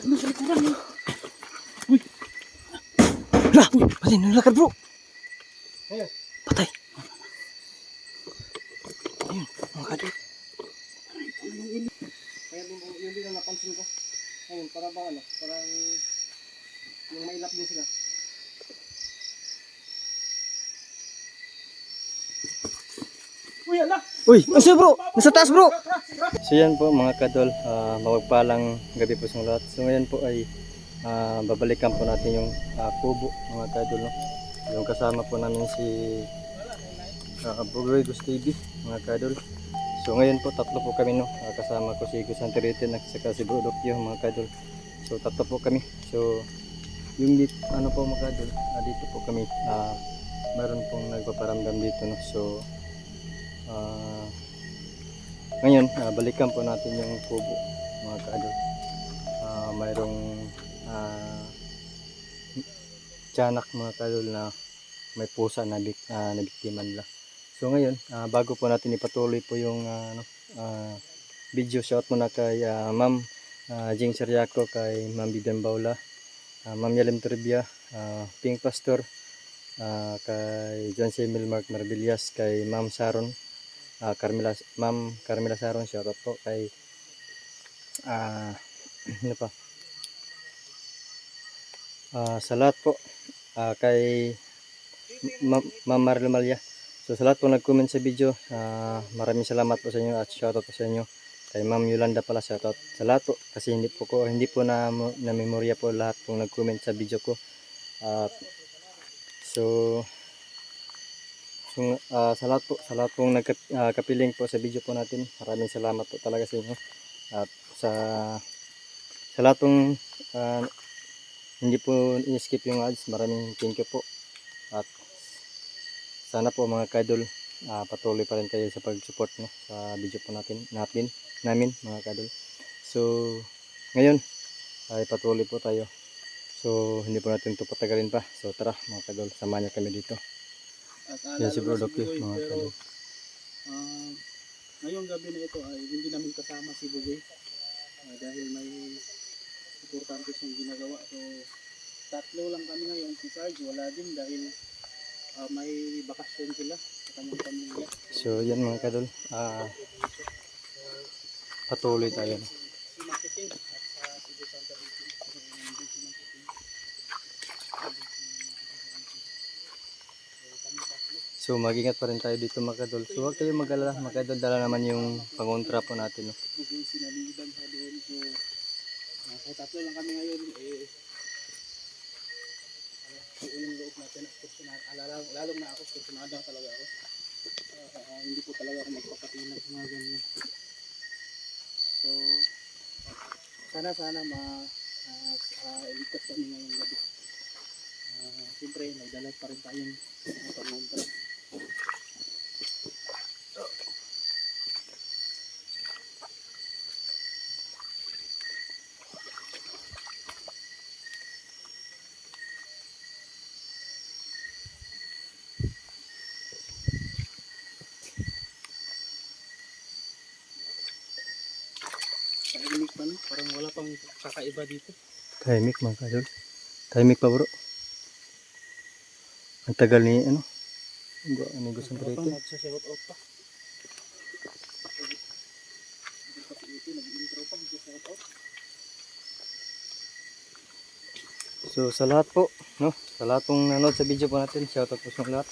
Ano sa likuran eh? Hala! Patay, nalakad bro! Patay! Ayun, mga kadol. Kaya din, yun din ang napansin ko. Ayun, para bang ano, parang yung mailap din sila. Uy! Uy, nasa bro! Nasa taas bro! So yan po mga kadol, uh, mawagpalang gabi po sa lahat. So ngayon po ay ah, babalikan po natin yung ah, kubo mga kadol. No? Yung kasama po namin si uh, Bugregos TV mga kadol. So ngayon po tatlo po kami no, Ah, kasama ko si Gus Antiritin at saka si Bro Dokyo mga kadol. So tatlo po kami. So yung dit, ano po mga kadol, ah, dito po kami, ah, meron pong nagpaparamdam dito no. So ah, ngayon, ah, balikan po natin yung kubo mga kaadol. Ah, mayroong ah, tiyanak mga kaadol na may pusa na, ah, na biktima nila. So ngayon, ah, bago po natin ipatuloy po yung ah, ano, ah, video, shout muna kay ah, Ma'am ah, Jing Sariaco, kay Ma'am Bibian Baula, ah, Ma'am Yalim Trivia, ah, Pink Pastor, ah, kay John C. Milmark Marbillas, kay Ma'am Sharon, ah Carmela, Ma'am Carmela Saron, shoutout po kay ah ano pa? Ah, sa lahat po ah, kay Ma- Ma'am Marlo Malia. So sa lahat po nag-comment sa video, ah, maraming salamat po sa inyo at shoutout po sa inyo. Kay Ma'am Yolanda pala shoutout sa lahat po kasi hindi po ko hindi po na na memorya po lahat po nag-comment sa video ko. At so So, ah, sa lahat po, sa lahat pong nagkapiling po sa video po natin, maraming salamat po talaga sa inyo. At sa sa lahat pong ah, hindi po i-skip yung ads, maraming thank you po. At sana po mga kadol, ah, patuloy pa rin kayo sa pag-support no, sa video po natin, natin, namin mga kadol. So, ngayon, ay patuloy po tayo. So, hindi po natin ito patagalin pa. So, tara mga kadol, samahan niyo kami dito. Yan si Bro Doc, Bugoy, mga ah, ngayong gabi na ito ay hindi namin kasama si Bugoy Ah, dahil may importante siyang ginagawa. So, tatlo lang kami ngayon. Si Sarge wala din dahil ah, may bakasyon sila sa kanyang pamilya. So yan mga kadol, ah patuloy tayo. Si Marketing at sa si De Santa Rita. Nandun si Marketing. So mag-ingat pa rin tayo dito mga kadol. So huwag kayong mag-alala dala naman yung pangontra po natin. No? Ah, kahit tatlo lang kami ngayon, eh, uh, yung loob natin, kursunado, alala, lalong na ako, kursunado talaga ako. Ah, hindi po talaga ako magpapatinag sa mga ganyan. So, sana sana ma uh, uh, iligtas kami ngayong gabi. Uh, Siyempre, may dala pa rin tayong uh, pangontra. Parang wala pang kakaiba dito. Tahimik mga kadol. Tahimik pa bro. Ang tagal ni ano. Ano gusto ng pang nagsashout out pa. So sa lahat po, no? Sa lahat pong nanood sa video po natin, shoutout po sa lahat.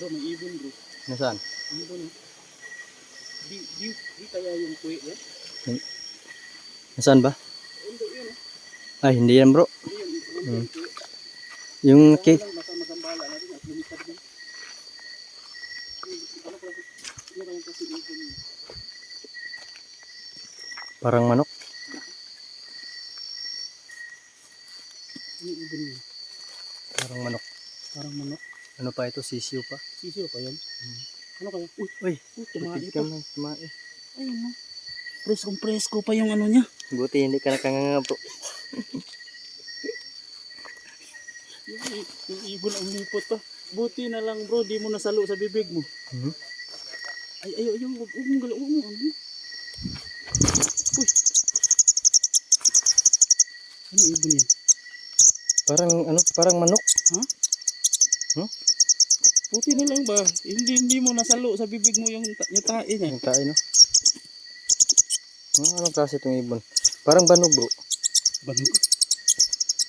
Bro, may ibon bro. Nasaan? Ibon eh. Di, di, di kaya yung kuwi eh? Nasaan ba? Hindi yun eh. Ay, hindi yan bro. Hindi yun, hindi Hmm. yung lang, baka magambala natin at lumipad din. Ano? Ano? Parang manok. Ano ibon yun? Parang manok. Parang manok. Ano pa ito? Sisiw pa. Sisiyo pa yan? Ano kaya? Uy, Uy, uy, tumae pa. ka man, tumae. Ayun no. Preskong presko pa yung ano niya. Buti hindi ka nakanganga bro. Yung, yung ibon ang lipot pa. buti na lang bro, di mo nasalo sa bibig mo. Mhm. Ay, ay, ay, huwag mong galaw, mo, ano? Uy. Ano ibon yan? Parang ano, parang manok. Buti na lang ba? Hindi, hindi mo nasalo sa bibig mo yung, yung tae niya. Yung tayo, no? Ano, anong klase itong ibon? Parang banog, bro. Banog.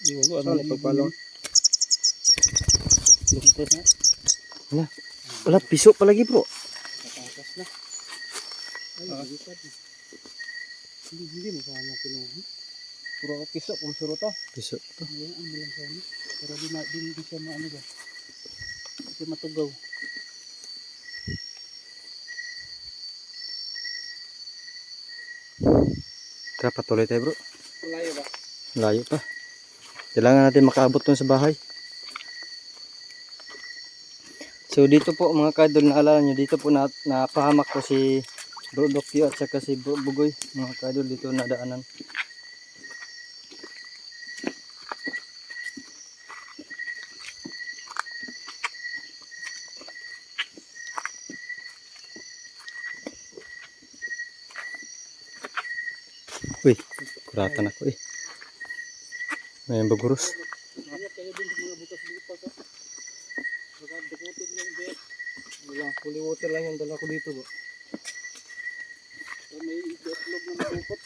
Di ko ano Saan na ipagpalong? Lungkot na. Wala. Wala, piso palagi, bro. Natakas na. Ay, nagipad na. Hindi, hindi mo sana kinuha. Puro piso, kung suro to. Piso to. Hayaan mo lang sana. Pero di, di, di siya maano ba? Siya matugaw. Tara, patuloy tayo, bro. Malayo ba? Layo pa. Kailangan natin makaabot dun sa bahay. So dito po mga kadol, naalala nyo, dito po na, napahamak ko si Bro Dokyo at saka si Bro Bugoy. Mga kadol, dito nadaanan. Uy, kuratan ako eh. May. Wala, fully water lang yung dala ko dito. So may itlog na nakukot.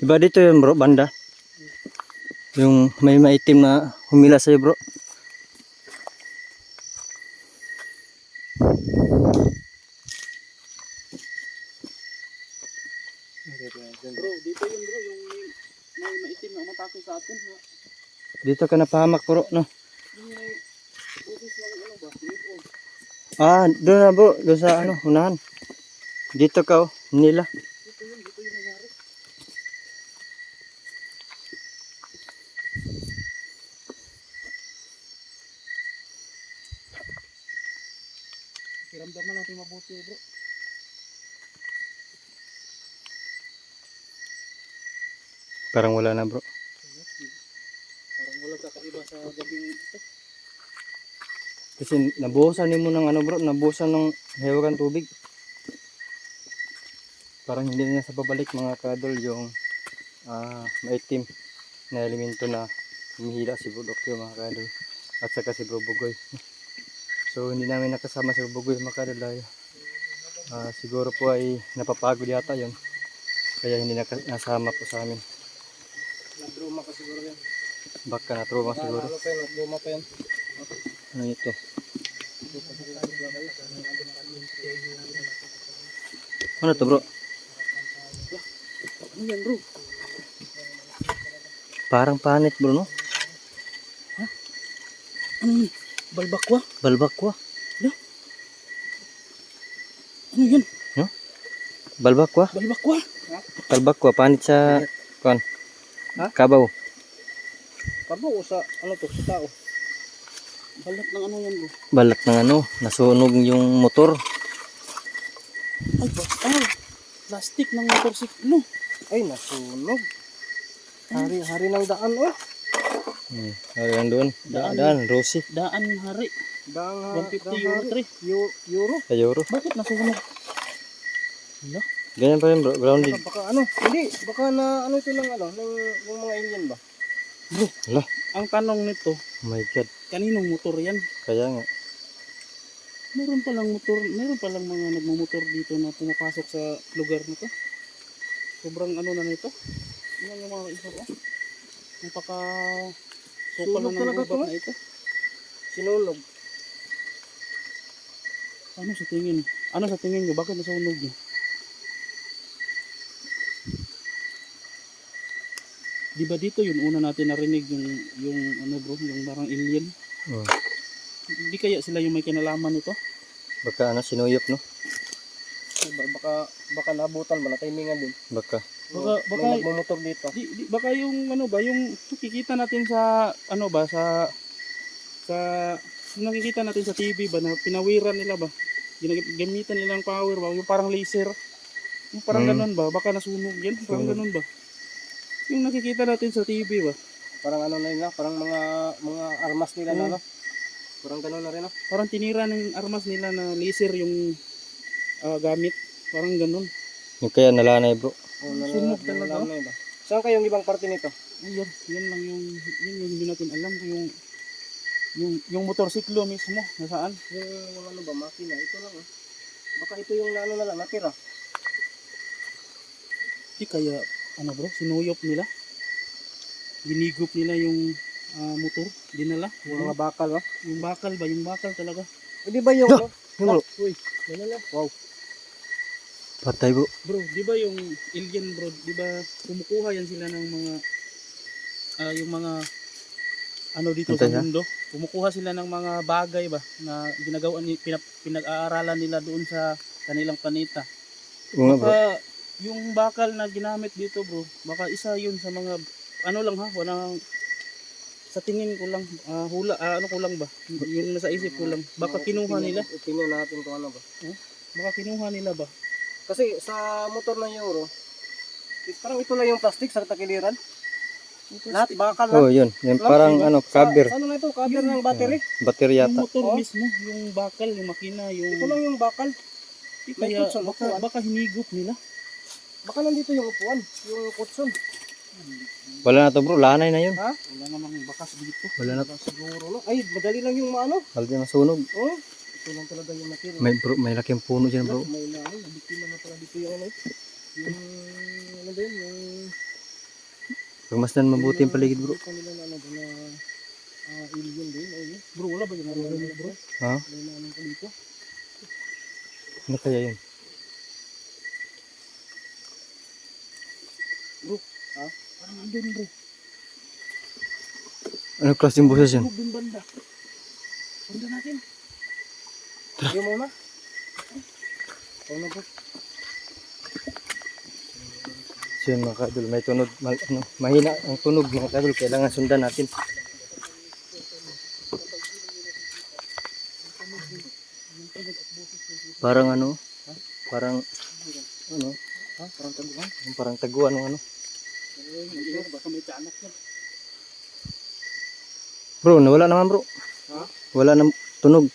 Diba dito yun bro, banda? Yung may maitim na humila sa'yo bro. Bro, dito yun bro, yung may, maitim na umatake sa atin. Ha? Dito ka napahamak bro, no? Yung may butis ng ano ba? Ah, doon na bro, doon sa ano, unahan. Dito ka oh, nila. Dito yun, dito yun nangyari. Kiramdaman natin mabuti bro. Parang wala na bro. Parang wala kakaiba sa gabing ito. Kasi nabuhusan mo ng ano bro, nabuhusan ng hewagan tubig. Parang hindi na sa babalik mga kadol yung ah, maitim na elemento na humihila si Bro Dokyo mga kadol at saka si Bro Bugoy. So hindi namin nakasama si Bro Bugoy mga kadol dahil ah, siguro po ay napapagod yata yon kaya hindi naka- nasama po sa amin. Ka siguro yan. Baka na trauma siguro. pa yan, nag-drama pa yan. Ano ito? Ano to bro? Ano yan bro? Parang panit bro no? Ano yan? Balbakwa? Balbakwa. Ano yan? Balbakwa? Balbakwa? Balbakwa, panit sa kuan. Ha? Kabaw. Kabo o sa ano to? Sa tao? Balat ng ano yan bro? Balat ng ano, nasunog yung motor. Ay ba? Ay! Plastic ng motorsiklo. Ay, nasunog. Hari, hari ng daan oh. Hmm, hari lang doon. Daan. Daan, daan, Rosie. Daan hari. Daan, 150 euro 3. euro. Sa euro. Bakit nasunog? Hala? Ganyan pa rin bro, grounded. Baka ano, hindi, baka na ano ito lang ano, ng, yung mga alien ba? Hala, Ang tanong nito, oh my god. kaninong motor yan? Kaya nga. Meron palang motor, meron palang mga nagmamotor dito na pumapasok sa lugar na to. Sobrang ano na nito. Yan yung mga isa oh. Napaka sukal na ng to, na ito. Sinunog. Ano sa tingin? Ano sa tingin nyo? Bakit nasunog niya? Di ba dito yun una natin narinig yung yung ano bro, yung parang alien? Hmm. Hindi kaya sila yung may kinalaman nito? Baka ano, sinuyop no? Ba- Baka, baka nabutan ba, na-timingan din. Baka. Baka- May baka- nagmumotor dito. Di, di, baka yung ano ba, yung nakikita natin sa ano ba sa sa yung nakikita natin sa TV ba na pinawiran nila ba? Ginag- Gamitan nila ng power ba? Yung parang laser. Yung parang Hmm. ganun ba? Baka nasunog yan. Parang Sunog. ganun ba? Yung nakikita natin sa TV ba? Parang ano na yun na, parang mga mga armas nila na Oo. no. Parang gano'n na rin no. Parang tinira ng armas nila na laser yung ah, gamit. Parang ganun. Yung kaya nalanay bro. Oh, Sunog talaga, oh. Na iba. Saan kayong ibang parte nito? Ayun, yan lang yung, yun yung hindi natin alam kung yung, yung, yung motorsiklo mismo, nasaan. Yung, yung ano ba, makina, ito lang oh. Baka ito yung ano na lang, natira. Di kaya, ano bro, sinuyop nila. Ginigop nila yung ah, motor, dinala. Yung mga bakal oh. Yung bakal ba, yung bakal talaga. Eh, di ba yung ano? Yung bro. Uy, na? Wow. Patay bro. Bro, di ba yung alien bro, di ba kumukuha yan sila ng mga, ah, yung mga, ano dito sa Antay, ha? mundo. Kumukuha sila ng mga bagay ba, na ginagawa, ni, pinag-aaralan nila doon sa kanilang planeta. Oo nga bro. Yung bakal na ginamit dito bro, baka isa yun sa mga ano lang ha, walang sa tingin ko lang, ah, hula, ah, ano ko lang ba, yung nasa isip ko lang, baka kinuha nila, Opinion natin kung ano ba. baka kinuha nila ba? Kasi sa motor na Euro, eh, parang ito lang yung plastic sa takiliran. Lahat bakal Oh, lahat. yun. Yung parang ano, cover. Sa, ano na ito? Cover ng battery. Battery Yung yata. motor Oh. mismo, yung bakal, yung makina, yung Ito lang yung bakal. Kaya kutson, baka, baka hinigop nila. Baka nandito yung upuan, yung kutson. Wala na to bro. Lanay na yun. Ha? Wala namang bakas dito. Wala na. Baka siguro no. Ay, madali lang yung maano. Halos na sunog. Oh, ito lang talaga yung material. May bro, may laking puno dyan bro. May na, nabiktima na pala dito yung ano. Yung, ano ba yun, yung... Pagmasdan mabuti yung paligid bro. Yung kanila na ano, na ah, alien din. Yun. Bro, wala ba yung ano bro? Ha? May na ano dito. Ano kaya yun? Parang andun bro. Ano klaseng boses banda. Banda natin. Yung muna. Ano po? So yun mga kadol, may tunog, mal, ano, mahina ang tunog mga kadol, kailangan sundan natin. Parang ano, parang ano, Ha? Parang taguan? parang taguan ng. Ayun, baka may tiyanak yan. Bro, nawala naman bro. Ha? Wala nang tunog.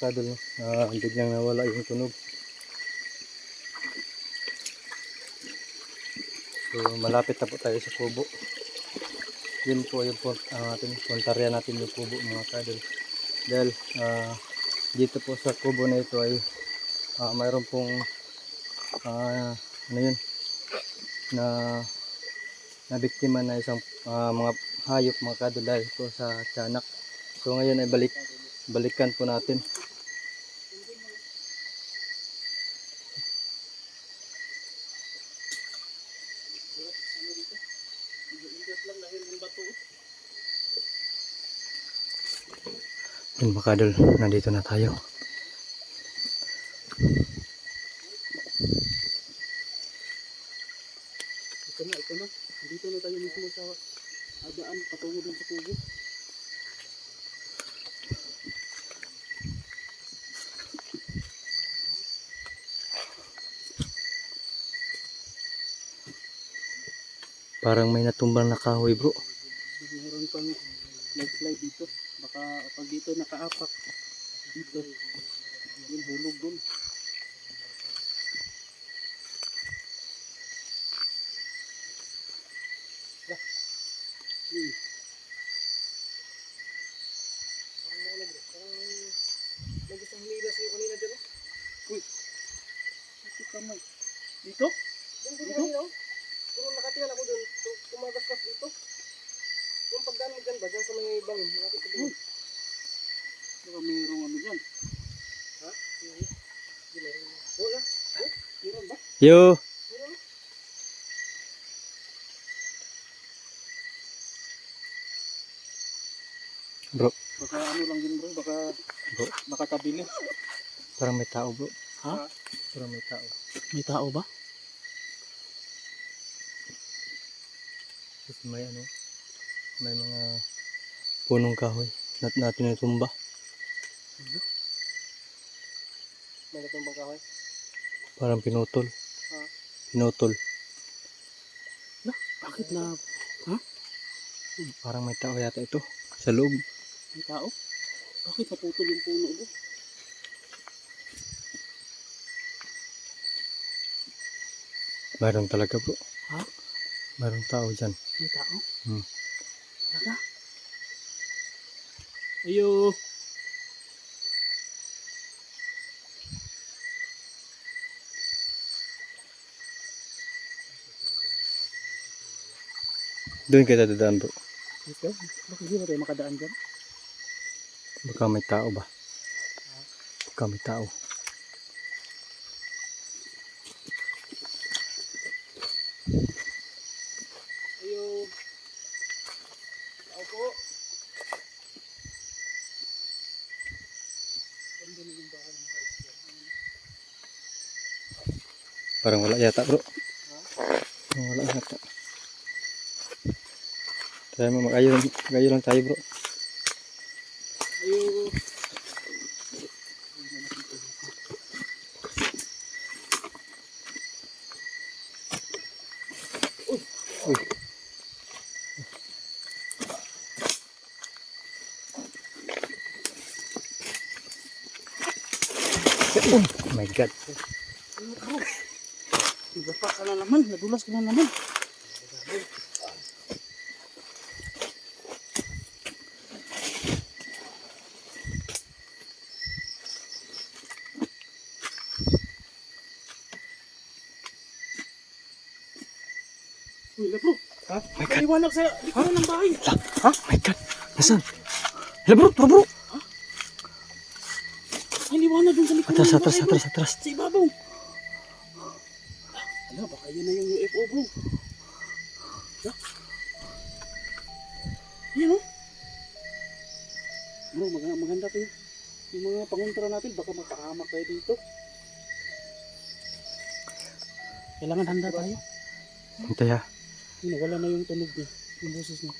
Kadol? Ah, biglang nawala yung tunog. So malapit na po tayo sa kubo. Yun po yung ang ating puntarya natin yung kubo mga kadol. Dahil ah, dito po sa kubo na ito ay ah, mayroon pong ah, ano yun na na biktima na isang ah, mga hayop mga kadol dahil po sa tiyanak. So ngayon ay balik balikan po natin. Yun mga kadol, nandito na tayo. Ito na, ito na. Dito na tayo mismo sa adaan patungo dun sa kubo. Parang may natumbang na kahoy bro. Mayroon pang slide dito. Baka pag dito nakaapak dito. Yung hulog dun. Hmm. May gusto humila sa'yo kanina dyan. oh. Ito kamay. Dito? Yung dito kanina oh. Kung nakatingin ako doon, tu- tumagaskas dito. Yung pagdaan mo dyan ba, dyan sa may bangin, nakita ko doon. Baka mayroong ano dyan. Ha? Wala. Eh, meron ba? Yo! Bro, Baka ano lang din bro. Baka, Bro. baka kabili. parang may tao bro. Ha? Parang may tao. May tao ba? Tapos may ano, may mga punong kahoy na natin natumba. May natumbang kahoy. Parang pinutol. Ha? Pinutol. Bakit na Parang may tao yata ito. Sa loob. may tao? Bakit naputol yung puno bro? Mayroon talaga bro. Ha? Mayroong tao dyan. May tao? Hmm. Talaga? Ayo. Doon kita dadaan bro. Ito? Bakit hindi ba tayo makadaan dyan? Baka may tao ba? Baka may tao. Parang wala yata bro. Parang wala yata. Tayo mo mag-ayo lang, mag-ayo lang tayo bro. Oh my god. Ka na naman. Nadulas ka na naman. Uy. Ha? My god. Kaliwanag sa likuran ng bahay. Ha? My god. Nasaan? Hala bro, bro bro. Ay, liwanag dun sa likuran Atras, ng atras, bahay, bro. atras, atras. Sa ibabaw. Yun na yung UFO, bro. Ha? Yan, oh. Bro, mag maganda to yun. Yung mga pangontra natin, baka mapahamak tayo dito. Kailangan handa tayo. Hintay ha. Yun, wala na yung tunog niya. Yung boses niya.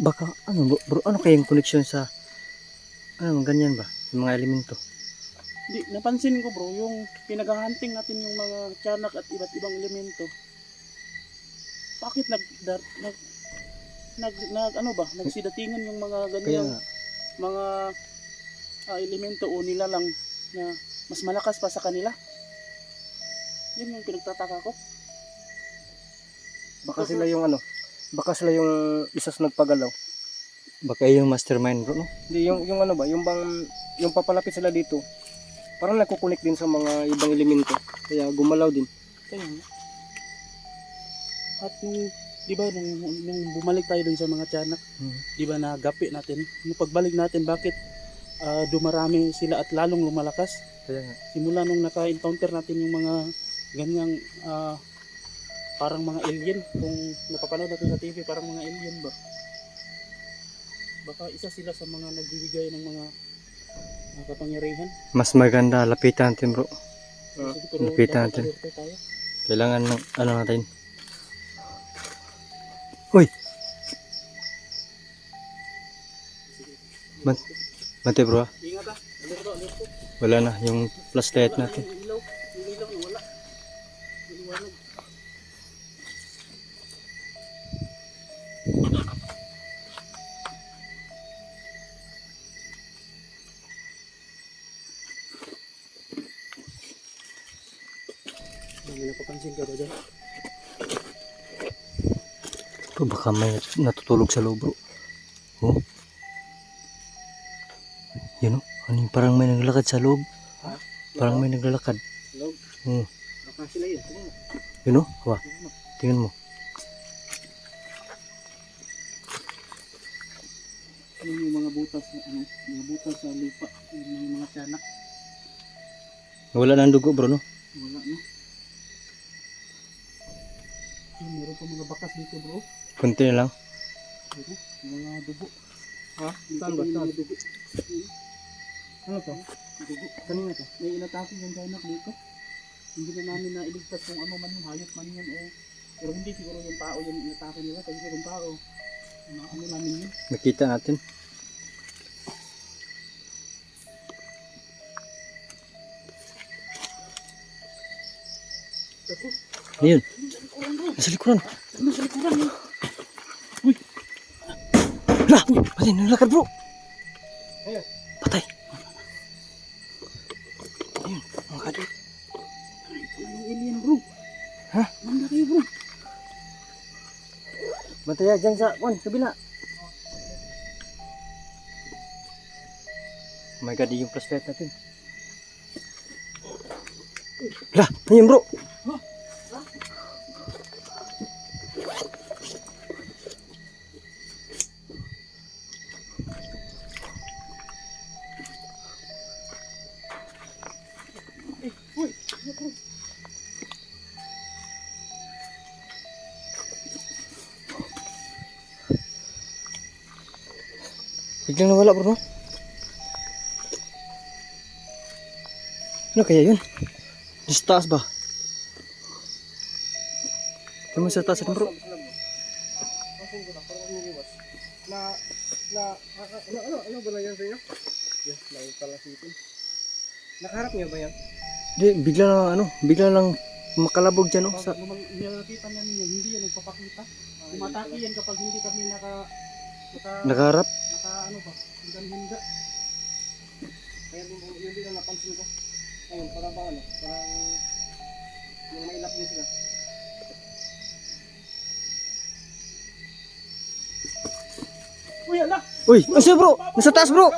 Baka, ano bro, ano kayang connection sa, ano, ganyan ba? Sa mga elemento. Di, napansin ko bro, yung pinaghahunting natin yung mga tiyanak at iba't ibang elemento. Bakit nag, dar, nag, nag, nag, ano ba, nagsidatingan yung mga ganyang mga ah, elemento o nilalang na mas malakas pa sa kanila. Yun yung pinagtataka ko. baka sila yung ano, baka sila yung isa sa nagpagalaw. Baka yung mastermind bro, no? Hindi, yung, yung ano ba, yung bang, yung papalapit sila dito, parang nagkukunik din sa mga ibang elemento. Kaya gumalaw din. Kaya nga. At nung, di ba, nung, nung bumalik tayo dun sa mga tiyanak, Hmm. di ba nagapi natin, nung pagbalik natin, bakit ah, dumarami sila at lalong lumalakas? Kaya nga. Simula nung naka-encounter natin yung mga ganyang ah, parang mga alien, kung napapanood natin sa TV, parang mga alien ba? Baka isa sila sa mga nagbibigay ng mga ah, kapangyarihan. Mas maganda, lapitan natin bro. Lapitan natin. Kailangan ng, ano natin. Uy! Ban bante bro ha. Ingat ah, alerte. Wala na, yung flashlight natin. May napapansin ka ba dyan? Bro, baka may natutulog sa loob bro. Oh. Yan oh. Ano yung parang may naglalakad sa loob. Ha? Parang may naglalakad. Log? Hmm. Baka sila yun. Yun oh. Hawa. Tingnan mo. Yun yung mga butas na ano, mga butas sa lupa, yung mga, tiyanak, Wala na ang dugo bro no. Kunti na lang. Mga dugo. Ha? Pa yung mga dugo. Ano to? Dugo. Kanina to. May inatake yung kainak dito. Hindi na namin na iligtas kung ano man yung hayop man yun o pero hindi siguro yung tao yung inatake nila kasi kung tao ano, ano namin yun. Nakita natin. Ayun. Nasa likuran. Ano sa likuran yun? Wala! Patay, nalakad bro! Ayun. Patay. Ayun, mga kadol. Yung alien bro? Ha? Manda kayo bro. Bantaya dyan sa, kwan, kabila. Oh my god, yung flashlight natin. Lah, ayun bro. Biglang nawala bro. Ano kaya yun? Sa taas ba? Mo sa taas bro. Na. Na, na, ah, ah, ano, ano, ano ba na yan sa inyo? Yes, lang pala sitin. Nakaharap niyo ba yan? Di, bigla lang ano, bigla lang makalabog dyan no. Sa, nakita namin yan, hindi yan nagpapakita. Umatake yan kapag hindi kami naka naka, nakaharap. Naka ano ba, hanggang hinda. Kaya din, yun din ang napansin ko. Ayun, parang ba ano, parang yung may ilap din sila. Uy, ala! Uy, siya bro? Nasa taas bro!